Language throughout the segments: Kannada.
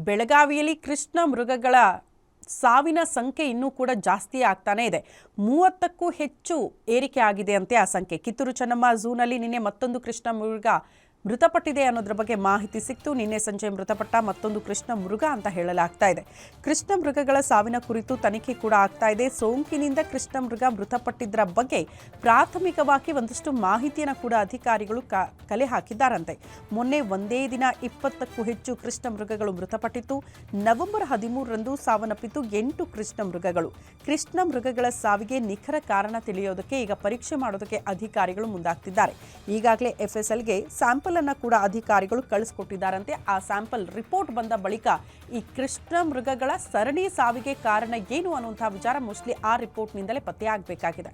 ಬೆಳಗಾವಿಯಲ್ಲಿ ಕೃಷ್ಣ ಮೃಗಗಳ ಸಾವಿನ ಸಂಖ್ಯೆ ಇನ್ನೂ ಕೂಡ ಜಾಸ್ತಿ ಆಗ್ತಾನೇ ಇದೆ. ಮೂವತ್ತಕ್ಕೂ ಹೆಚ್ಚು ಏರಿಕೆ ಆಗಿದೆ ಅಂತೆ ಆ ಸಂಖ್ಯೆ. ಕಿತ್ತೂರು ಚೆನ್ನಮ್ಮ ಝೂನಲ್ಲಿ ನಿನ್ನೆ ಮತ್ತೊಂದು ಕೃಷ್ಣ ಮೃಗ ಮೃತಪಟ್ಟಿದೆ ಅನ್ನೋದ್ರ ಬಗ್ಗೆ ಮಾಹಿತಿ ಸಿಕ್ತು. ನಿನ್ನೆ ಸಂಜೆ ಮೃತಪಟ್ಟ ಮತ್ತೊಂದು ಕೃಷ್ಣ ಮೃಗ ಅಂತ ಹೇಳಲಾಗ್ತಾ ಇದೆ. ಕೃಷ್ಣ ಮೃಗಗಳ ಸಾವಿನ ಕುರಿತು ತನಿಖೆ ಕೂಡ ಆಗ್ತಾ ಇದೆ. ಸೋಂಕಿನಿಂದ ಕೃಷ್ಣ ಮೃಗ ಮೃತಪಟ್ಟಿದ್ದರ ಬಗ್ಗೆ ಪ್ರಾಥಮಿಕವಾಗಿ ಒಂದಷ್ಟು ಮಾಹಿತಿಯನ್ನು ಕೂಡ ಅಧಿಕಾರಿಗಳು ಕಲೆ ಹಾಕಿದ್ದಾರಂತೆ. ಮೊನ್ನೆ ಒಂದೇ ದಿನ ಇಪ್ಪತ್ತಕ್ಕೂ ಹೆಚ್ಚು ಕೃಷ್ಣ ಮೃಗಗಳು ಮೃತಪಟ್ಟಿತ್ತು. ನವೆಂಬರ್ ಹದಿಮೂರರಂದು ಸಾವನ್ನಪ್ಪಿತ್ತು ಎಂಟು ಕೃಷ್ಣ ಮೃಗಗಳು. ಕೃಷ್ಣ ಮೃಗಗಳ ಸಾವಿಗೆ ನಿಖರ ಕಾರಣ ತಿಳಿಯೋದಕ್ಕೆ ಈಗ ಪರೀಕ್ಷೆ ಮಾಡೋದಕ್ಕೆ ಅಧಿಕಾರಿಗಳು ಮುಂದಾಗ್ತಿದ್ದಾರೆ. ಈಗಾಗಲೇ ಎಫ್ಎಸ್ಎಲ್ಗೆ ಸ್ಯಾಂಪಲ್ ಅನ್ನ ಕೂಡ ಅಧಿಕಾರಿಗಳು ಕಳಿಸ್ಕೊಟ್ಟಿದ್ದಾರಂತೆ. ಆ ಸ್ಯಾಂಪಲ್ ರಿಪೋರ್ಟ್ ಬಂದ ಬಳಿಕ ಈ ಕೃಷ್ಣ ಮೃಗಗಳ ಸರಣಿ ಸಾವಿಗೆ ಕಾರಣ ಏನು ಅನ್ನುವಂತಹ ವಿಚಾರ ಮೋಸ್ಟ್ಲಿ ಆ ರಿಪೋರ್ಟ್ನಿಂದಲೇ ಪತ್ತೆಯಾಗಬೇಕಾಗಿದೆ.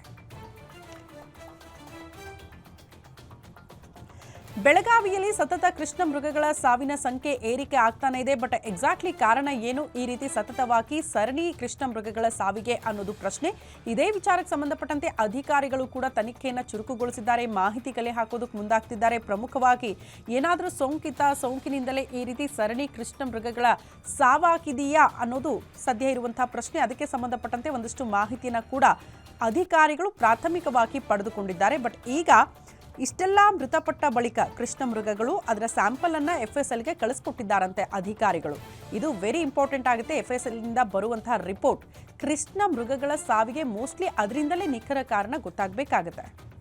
ಬೆಳಗಾವಿಯಲ್ಲಿ ಸತತ ಕೃಷ್ಣ ಮೃಗಗಳ ಸಾವಿನ ಸಂಖ್ಯೆ ಏರಿಕೆ ಆಗ್ತಾನೆ ಇದೆ ಬಟ್ ಎಕ್ಸಾಕ್ಟ್ಲಿ ಕಾರಣ ಏನು? ಈ ರೀತಿ ಸತತವಾಗಿ ಸರಣಿ ಕೃಷ್ಣ ಮೃಗಗಳ ಸಾವಿಗೆ ಅನ್ನೋದು ಪ್ರಶ್ನೆ. ಇದೇ ವಿಚಾರಕ್ಕೆ ಸಂಬಂಧಪಟ್ಟಂತೆ ಅಧಿಕಾರಿಗಳು ಕೂಡ ತನಿಖೆಯನ್ನು ಚುರುಕುಗೊಳಿಸಿದ್ದಾರೆ. ಮಾಹಿತಿ ಕಲೆ ಹಾಕೋದಕ್ಕೆ ಮುಂದಾಗ್ತಿದ್ದಾರೆ. ಪ್ರಮುಖವಾಗಿ ಏನಾದರೂ ಸೋಂಕಿತ ಸೋಂಕಿನಿಂದಲೇ ಈ ರೀತಿ ಸರಣಿ ಕೃಷ್ಣ ಮೃಗಗಳ ಸಾವಾಗಿದೆಯಾ ಅನ್ನೋದು ಸದ್ಯ ಇರುವಂತಹ ಪ್ರಶ್ನೆ. ಅದಕ್ಕೆ ಸಂಬಂಧಪಟ್ಟಂತೆ ಒಂದಷ್ಟು ಮಾಹಿತಿಯನ್ನು ಕೂಡ ಅಧಿಕಾರಿಗಳು ಪ್ರಾಥಮಿಕವಾಗಿ ಪಡೆದುಕೊಂಡಿದ್ದಾರೆ. ಬಟ್ ಈಗ ಇಷ್ಟೆಲ್ಲ ಮೃತಪಟ್ಟ ಬಳಿಕ ಕೃಷ್ಣ ಮೃಗಗಳು ಅದರ ಸ್ಯಾಂಪಲ್ ಅನ್ನ ಎಫ್ ಎಸ್ ಎಲ್ಗೆ ಕಳಿಸ್ಕೊಟ್ಟಿದ್ದಾರಂತೆ ಅಧಿಕಾರಿಗಳು. ಇದು ವೆರಿ ಇಂಪಾರ್ಟೆಂಟ್ ಆಗುತ್ತೆ. ಎಫ್ ಎಸ್ ಎಲ್ನಿಂದ ಬರುವಂತಹ ರಿಪೋರ್ಟ್ ಕೃಷ್ಣ ಮೃಗಗಳ ಸಾವಿಗೆ ಮೋಸ್ಟ್ಲಿ ಅದರಿಂದಲೇ ನಿಖರ ಕಾರಣ ಗೊತ್ತಾಗಬೇಕಾಗುತ್ತೆ.